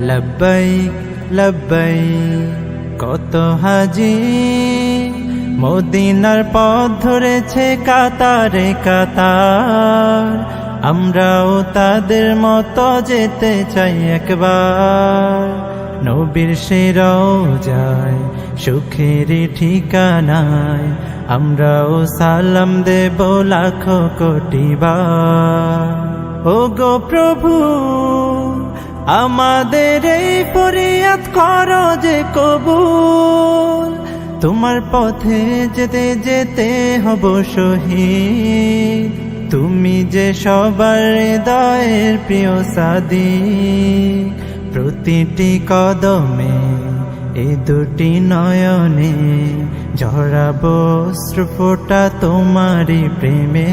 লব্বাইক লব্বাইক কত হাজি মদিনার পথ ধরেছে কাতারে কাতার আমরাও তাদের মতো যেতে চাই একবার। নবীর সেরাও যায় সুখের ঠিকানায় আমরাও সালাম দেব লাখো কোটি বার। ও গো প্রভু আমাদের এই ফরিয়াদ কর যে কবুল। তোমার পথে যেতে যেতে হব শহীদ। তুমি যে সবার হৃদয়ের প্রিয় সাদি প্রতিটি কদমে এই দুটি নয়নে ঝরাবো শ্রুফোটা তোমারই প্রেমে।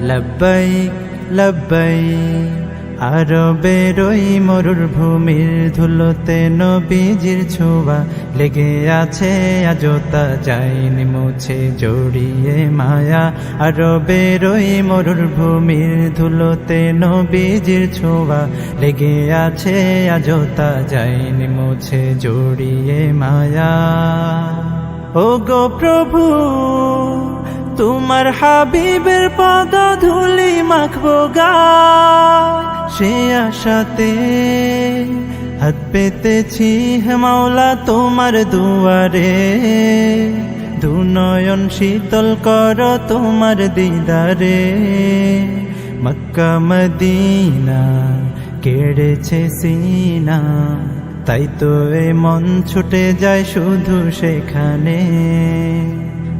লব্বাইক লব্বাইক আরবের ওই মরুর ভূমির ধুলোতে নবীজির ছোঁয়া লেগে আছে আজতা যায়নি মুছে জড়িয়ে মায়া আরবের ওই মরুর ভূমির ধুলোতে নবীজির ছোঁয়া লেগে আছে আজতা যায়নি মুছে জড়িয়ে মায়া ও গো প্রভু তোমার হাবিবের পদ ধুলি মাখবো গা। সে আশাতে হাত পেতেছি হে মাওলা তোমার দুয়ারে। দুনয়ন শীতল কর তোমার দিদারে। মক্কা মদিনা কেড়েছে সিনা, তাই তো এ মন ছুটে যায় শুধু সেখানে।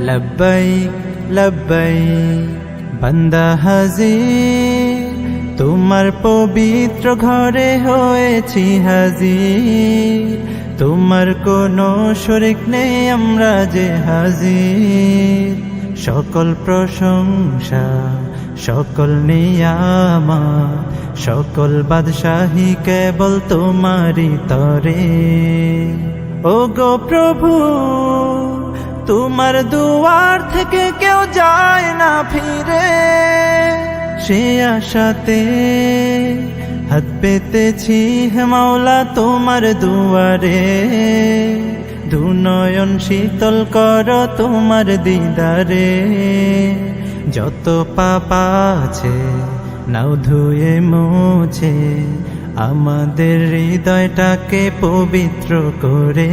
লব্বাইক লব্বাইক বান্দা হাজির তোমার পবিত্র ঘরে হয়েছি হাজির তোমার কোনো শরিক নেই আমরা যে হাজির সকল প্রশংসা সকল নিয়ামা সকল বাদশাহী কেবল তোমারই তরে ও গো প্রভু তোমার দুয়ার থেকে কেউ যায় না ফিরে। সে আশাতে হাত পেতেছি হে মাওলা তোমার দুয়ারে। দুনয়ন শীতল কর তোমার দিদারে। যত পাপা আছে নাও ধুয়ে মুছে, আমাদের হৃদয়টাকে পবিত্র করে।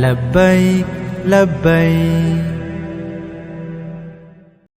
ലബ്ബൈ ലബ്ബൈ